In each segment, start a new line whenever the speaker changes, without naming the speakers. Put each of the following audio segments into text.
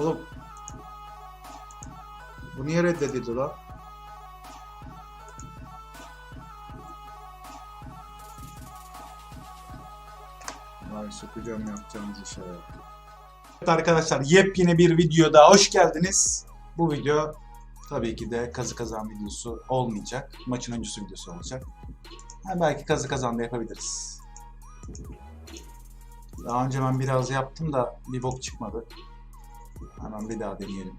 Oğlum. Bu niye reddedildi lan? Vay yapacağımız işe. Evet arkadaşlar yepyeni bir videoda hoş geldiniz. Bu video tabii ki de kazı kazan videosu olmayacak. Maçın öncüsü videosu olacak. Ha, belki kazı kazan da yapabiliriz. Daha önce ben biraz yaptım da bir bok çıkmadı. Hemen bir daha deneyelim.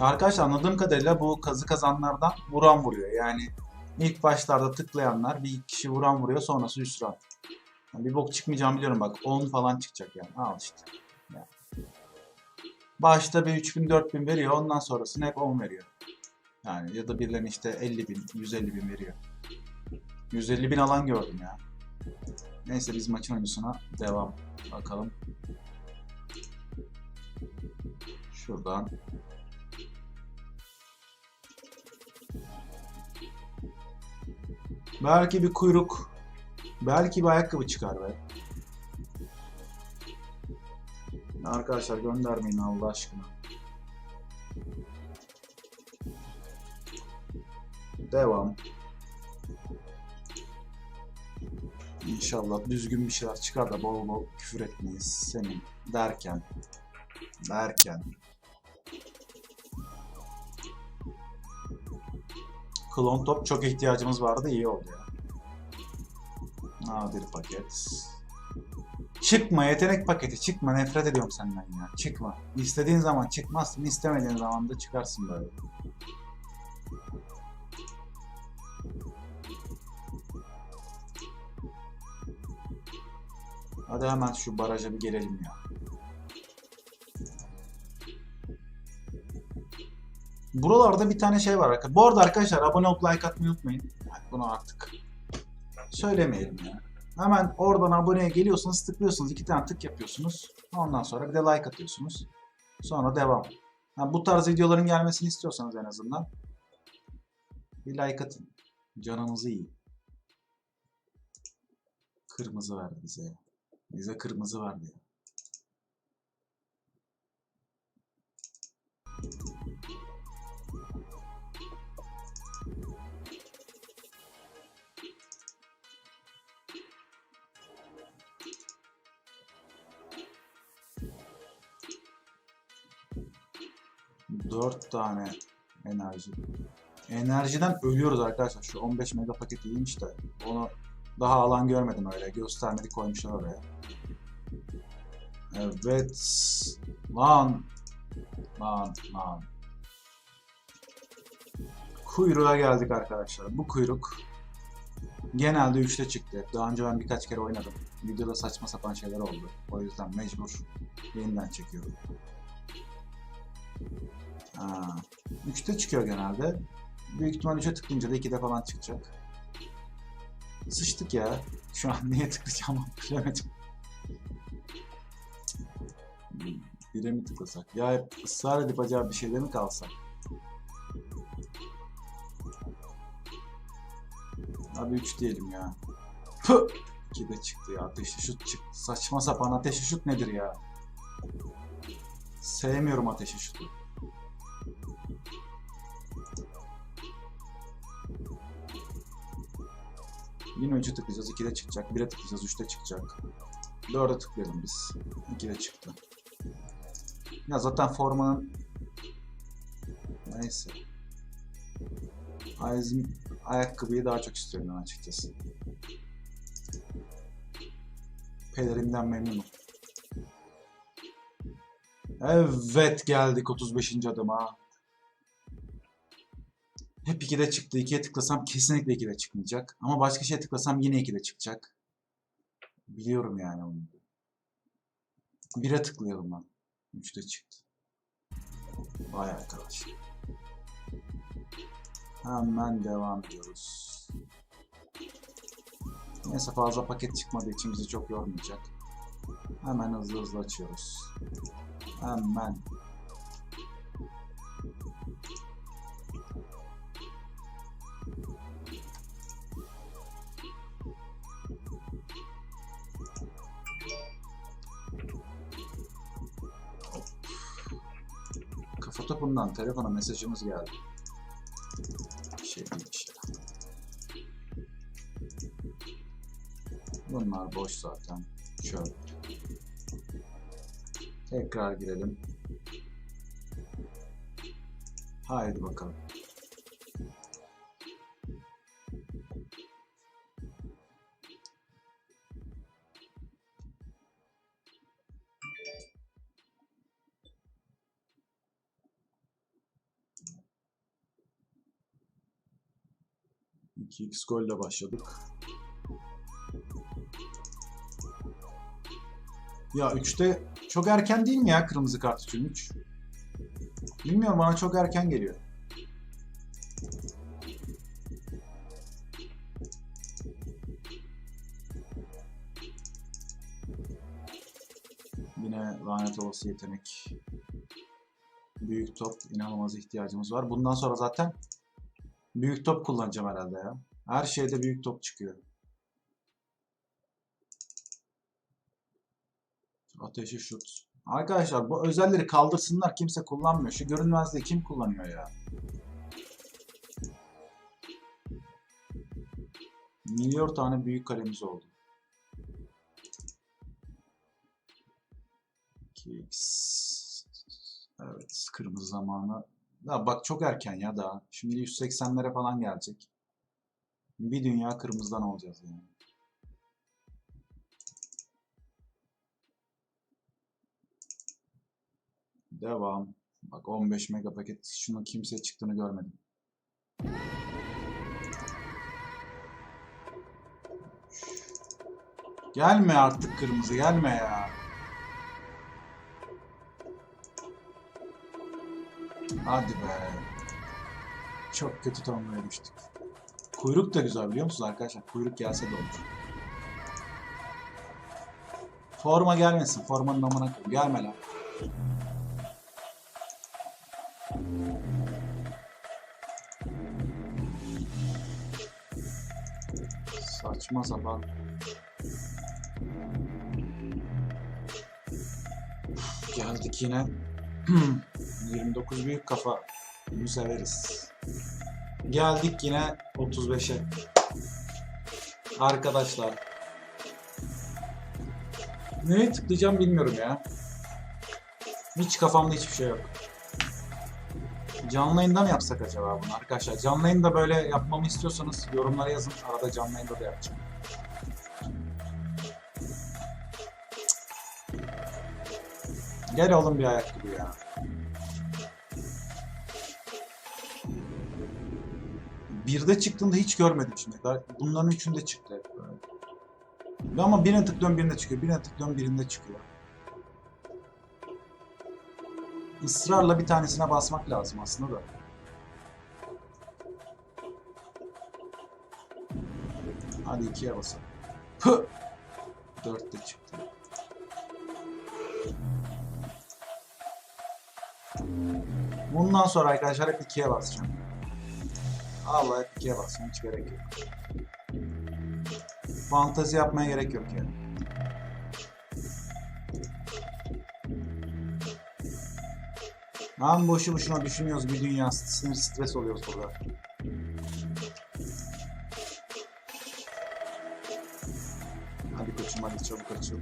Arkadaşlar anladığım kadarıyla bu kazı kazanlardan vuran vuruyor. Yani ilk başlarda tıklayanlar bir kişi vuran vuruyor sonrası hüsran. Yani bir bok çıkmayacağını biliyorum bak 10 falan çıkacak yani al işte. Yani. Başta bir 3000 4000 veriyor ondan sonrasını hep 10 veriyor. Yani ya da birilerine işte 50 bin 150 bin veriyor. 150 bin alan gördüm ya. Neyse biz maçın oyuncusuna devam. Bakalım. Şuradan. Belki bir kuyruk. Belki bir ayakkabı çıkar be. Arkadaşlar göndermeyin Allah aşkına. Devam. İnşallah düzgün bir şeyler çıkar da bol bol küfür etmeyiz senin derken derken Klon top çok ihtiyacımız vardı iyi oldu ya. Nadir paket. Çıkma yetenek paketi çıkma nefret ediyorum senden ya çıkma. İstediğin zaman çıkmazsın istemediğin zaman da çıkarsın böyle. Hadi hemen şu baraja bir gelelim ya. Buralarda bir tane şey var arkadaşlar. Bu arada arkadaşlar abone olup like atmayı unutmayın. Bunu artık söylemeyelim ya. Hemen oradan aboneye geliyorsunuz, tıklıyorsunuz. iki tane tık yapıyorsunuz. Ondan sonra bir de like atıyorsunuz. Sonra devam. Yani bu tarz videoların gelmesini istiyorsanız en azından bir like atın. Canınızı yiyin. Kırmızı verdi bize ya. Bize kırmızı verdi ya. Dört tane enerji. Enerjiden ölüyoruz arkadaşlar. Şu 15 mega paket iyiymiş de. Onu daha alan görmedim öyle. Göstermedi koymuşlar oraya. Evet. Lan. Lan lan. Kuyruğa geldik arkadaşlar. Bu kuyruk genelde 3'te çıktı. Daha önce ben birkaç kere oynadım. Videoda saçma sapan şeyler oldu. O yüzden mecbur yeniden çekiyorum. Ha. 3'te çıkıyor genelde. Büyük ihtimal 3'e tıklayınca da 2'de falan çıkacak. Sıçtık ya. Şu an neye tıklayacağımı bilemedim. Bire mi tıklasak? Ya hep ısrar edip acaba bir şeyde mi kalsak? Abi 3 diyelim ya. Pı! 2 de çıktı ya. Ateşli şut çıktı. Saçma sapan ateşli şut nedir ya? Sevmiyorum ateşli şutu. Yine 3'e tıklayacağız. 2'de çıkacak. 1'e tıklayacağız. 3'te çıkacak. 4'e tıklayalım biz. 2'de çıktı. Ya zaten formanın neyse. Ayzim ayakkabıyı daha çok istiyorum ben açıkçası. Pelerinden memnunum. Evet geldik 35. adıma. Hep 2'de çıktı. 2'ye tıklasam kesinlikle 2'de çıkmayacak. Ama başka şeye tıklasam yine 2'de çıkacak. Biliyorum yani onu. 1'e tıklayalım lan. 3'te çıktı. Vay arkadaş. Hemen devam ediyoruz. Neyse fazla paket çıkmadığı için bizi çok yormayacak. Hemen hızlı hızlı açıyoruz. Hemen. Fotopundan telefona mesajımız geldi. Şey ya. Bunlar boş zaten. Çöp. Tekrar girelim. Haydi bakalım. İki x golle başladık. Ya 3'te çok erken değil mi ya kırmızı kart için 3? Bilmiyorum bana çok erken geliyor. Yine lanet olası yetenek. Büyük top inanılmaz ihtiyacımız var. Bundan sonra zaten büyük top kullanacağım herhalde ya. Her şeyde büyük top çıkıyor. Ateşi şut. Arkadaşlar bu özelleri kaldırsınlar kimse kullanmıyor. Şu görünmezliği kim kullanıyor ya? Milyar tane büyük kalemiz oldu. 2x. Evet kırmızı zamanı. Ya bak çok erken ya daha. Şimdi 180'lere falan gelecek. Bir dünya kırmızıdan olacağız yani. Devam. Bak 15 mega paket. Şunu kimse çıktığını görmedim. Gelme artık kırmızı gelme ya. Hadi be. Çok kötü tamamlaya düştük. Kuyruk da güzel biliyor musunuz arkadaşlar? Kuyruk gelse de olur. Forma gelmesin. Formanın amına. Gelme lan. Saçma sapan. Geldik yine. 29 büyük kafa. Bunu severiz. Geldik yine 35'e. Arkadaşlar. Neye tıklayacağım bilmiyorum ya. Hiç kafamda hiçbir şey yok. Canlı yayında mı yapsak acaba bunu arkadaşlar? Canlı yayında böyle yapmamı istiyorsanız yorumlara yazın. Arada canlı yayında da yapacağım. Gel oğlum bir ayakkabı ya. Birde çıktığında hiç görmedim şimdi. Daha Bunların üçünde çıktı. Ama birine tıklıyorum birinde çıkıyor. Birine tıklıyorum birinde çıkıyor. Israrla bir tanesine basmak lazım aslında da. Hadi ikiye basalım. Pı! Dörtte çıktı. Bundan sonra arkadaşlar hep ikiye basacağım. Allah hep ikiye basacağım. Hiç gerek yok. Fantezi yapmaya gerek yok yani. Lan boşu boşuna düşünüyoruz bir dünya sinir stres oluyoruz burada. Hadi koçum hadi çabuk açıl.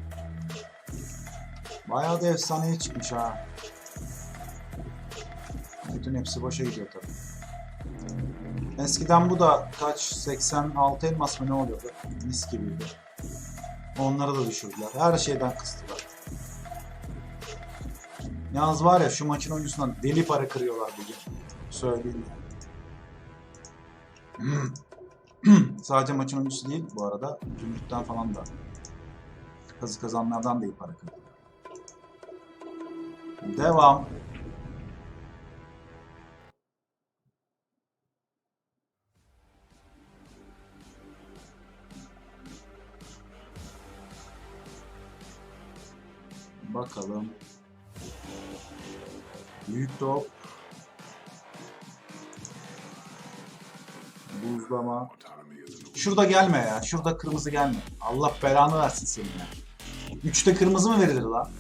Bayağı da efsaneye çıkmış ha. Bütün hepsi boşa gidiyor tabii. Eskiden bu da kaç 86 elmas mı ne oluyordu? Mis gibiydi. Onları da düşürdüler. Her şeyden kıstılar. Yalnız var ya şu maçın oyuncusundan deli para kırıyorlar bugün. Söyleyeyim. Sadece maçın oyuncusu değil bu arada. Gümrükten falan da. Kazı kazanlardan da iyi para kırıyorlar. Devam. Bakalım. Büyük top. Buzlama. Şurada gelme ya. Şurada kırmızı gelme. Allah belanı versin seni ya. Üçte kırmızı mı verilir lan?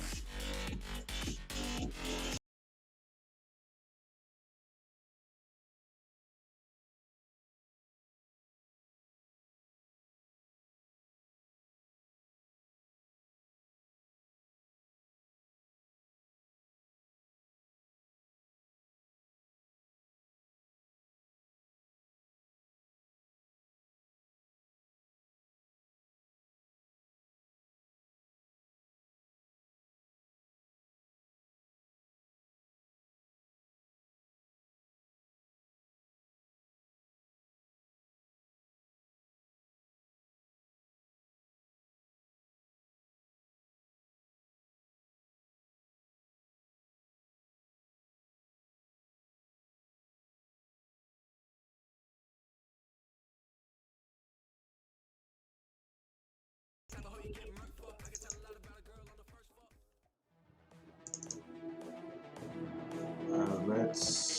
Evet.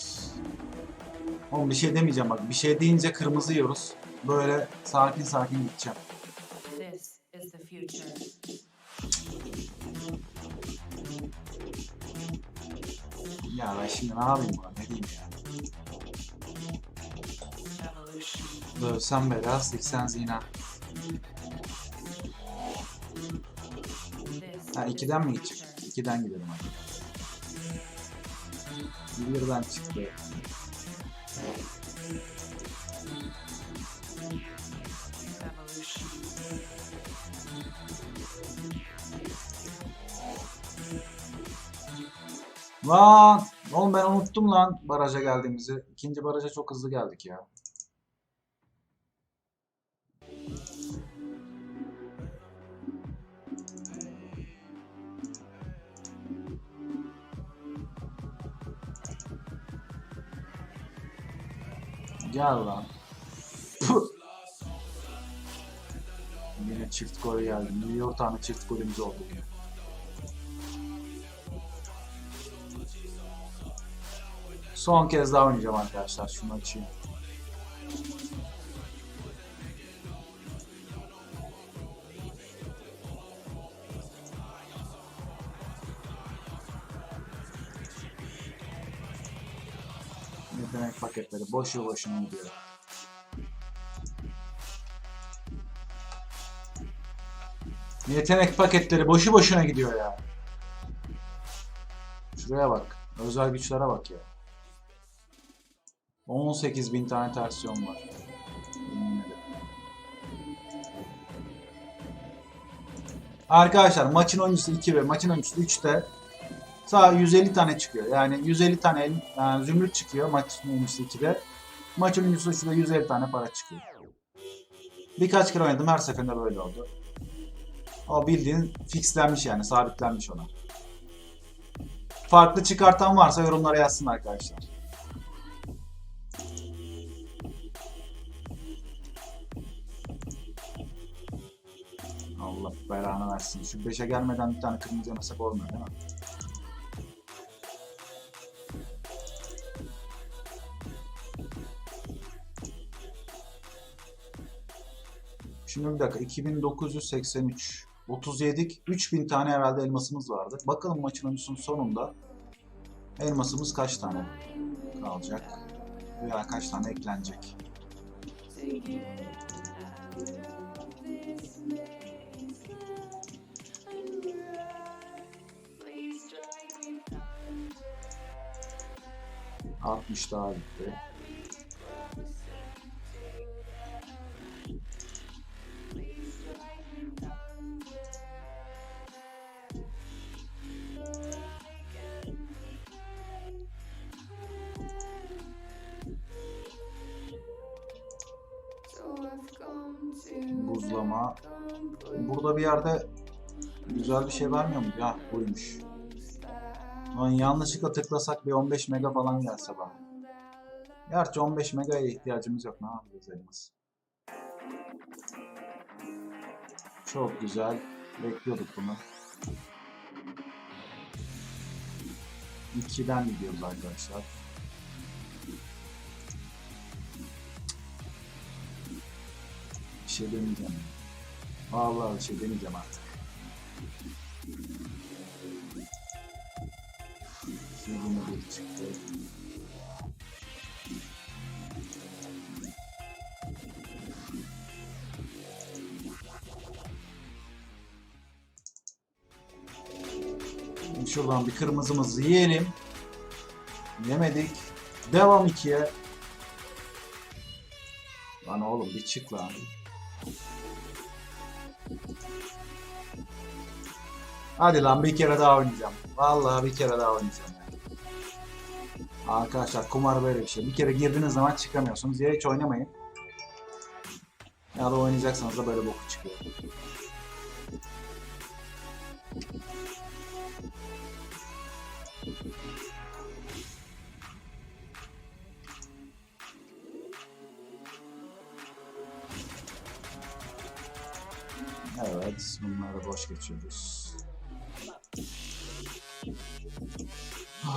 Oğlum bir şey demeyeceğim bak. Bir şey deyince kırmızı yiyoruz. Böyle sakin sakin gideceğim.
This is the future.
Ya ben şimdi ne yapayım buna ne diyeyim ya. Dövsem bela, siksen zina. Ha
is
ikiden
the
mi gidecek?
future.
İkiden gidelim hadi. Birden çıktı.
Evolution.
Lan! Oğlum ben unuttum lan baraja geldiğimizi. İkinci baraja çok hızlı geldik ya. Gel lan. Yine çift gol geldi. Milyon tane çift golümüz oldu yine. Son kez daha oynayacağım arkadaşlar. Şunu açayım. Paketleri boşu boşuna gidiyor. Yetenek paketleri boşu boşuna gidiyor ya. Şuraya bak. Özel güçlere bak ya. 18.000 tane tersiyon var. Arkadaşlar maçın oyuncusu 2 ve maçın oyuncusu 3'te sağ 150 tane çıkıyor. Yani 150 tane yani zümrüt çıkıyor maçın oyuncusu 2'de. Maç oyuncusu 3'de 150 tane para çıkıyor. Birkaç kere oynadım her seferinde böyle oldu. O bildiğin fixlenmiş yani sabitlenmiş ona. Farklı çıkartan varsa yorumlara yazsın arkadaşlar. Allah belanı versin. Şu 5'e gelmeden bir tane kırmızı yemesek olmuyor değil mi? Şimdi bir dakika 2983 37 3000 tane herhalde elmasımız vardı. Bakalım maçın oyuncusunun sonunda elmasımız kaç tane kalacak veya kaç tane eklenecek. 60 daha gitti. Burada bir yerde güzel bir şey vermiyor mu? Ya buymuş. Lan yanlışlıkla tıklasak bir 15 mega falan gelse bana. Gerçi 15 megaya ihtiyacımız yok. Ne yapacağız elmas? Çok güzel. Bekliyorduk bunu. 2'den gidiyoruz arkadaşlar. Bir şey demeyeceğim. Vallahi bir şey demeyeceğim artık. Yine bir çıktı. Şimdi Şuradan bir kırmızımızı yiyelim. Yemedik. Devam ikiye. Lan oğlum bir çık lan. Hadi lan bir kere daha oynayacağım. Vallahi bir kere daha oynayacağım. Arkadaşlar kumar böyle bir şey. Bir kere girdiğiniz zaman çıkamıyorsunuz. Ya hiç oynamayın. Ya da oynayacaksanız da böyle boku çıkıyor. Evet, bunları boş geçiyoruz.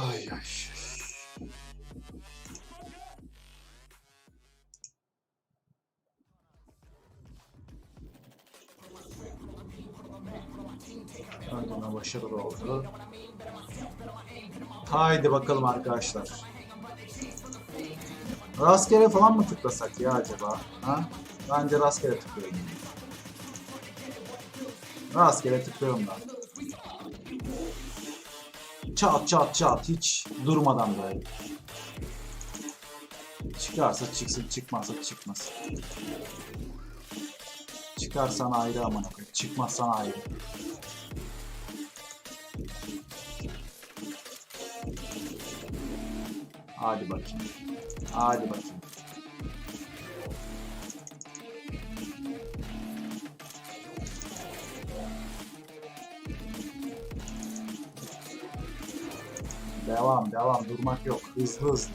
Ay ay. Öndeme başarılı oldu. Haydi bakalım arkadaşlar. Rastgele falan mı tıklasak ya acaba? Ha? Bence rastgele tıklıyorum. Rastgele tıklıyorum ben. Çat çat çat hiç durmadan böyle. Çıkarsa çıksın çıkmazsa çıkmasın. Çıkarsan ayrı aman koyayım. Çıkmazsan ayrı. Hadi bakayım. Hadi bakayım. Devam, devam. Durmak yok. Hızlı hızlı.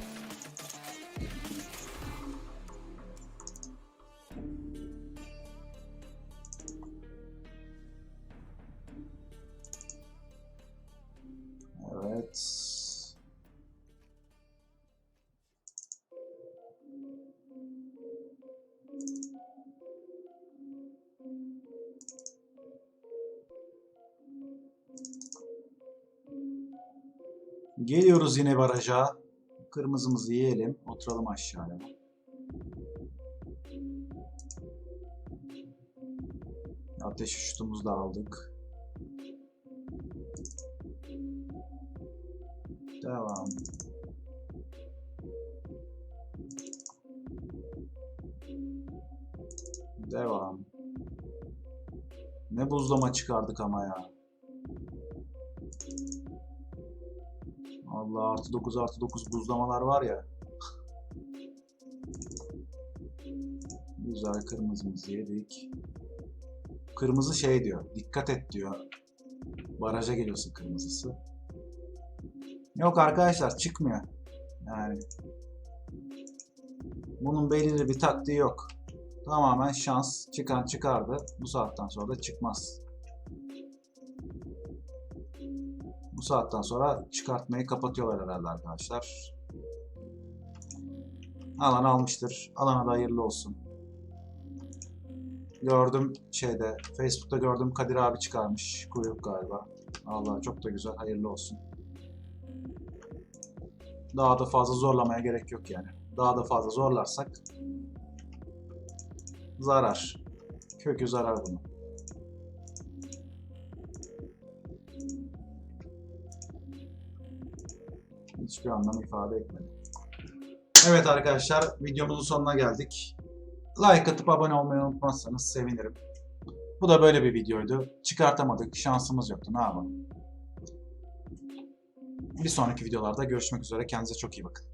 Geliyoruz yine baraja. Kırmızımızı yiyelim. Oturalım aşağıya. Ateş şutumuzu da aldık. Devam. Devam. Ne buzlama çıkardık ama ya. Allah artı 9 artı 9 buzlamalar var ya. Güzel kırmızımızı yedik. Kırmızı şey diyor. Dikkat et diyor. Baraja geliyorsun kırmızısı. Yok arkadaşlar çıkmıyor. Yani bunun belirli bir taktiği yok. Tamamen şans. Çıkan çıkardı. Bu saatten sonra da çıkmaz. Bu saatten sonra çıkartmayı kapatıyorlar herhalde arkadaşlar. Alan almıştır. Alana da hayırlı olsun. Gördüm şeyde Facebook'ta gördüm Kadir abi çıkarmış kuyruk galiba. Allah çok da güzel hayırlı olsun. Daha da fazla zorlamaya gerek yok yani. Daha da fazla zorlarsak zarar. Kökü zarar bunun. Hiçbir anlam ifade etmedi. Evet arkadaşlar videomuzun sonuna geldik. Like atıp abone olmayı unutmazsanız sevinirim. Bu da böyle bir videoydu. Çıkartamadık, şansımız yoktu. Ne yapalım? Bir sonraki videolarda görüşmek üzere. Kendinize çok iyi bakın.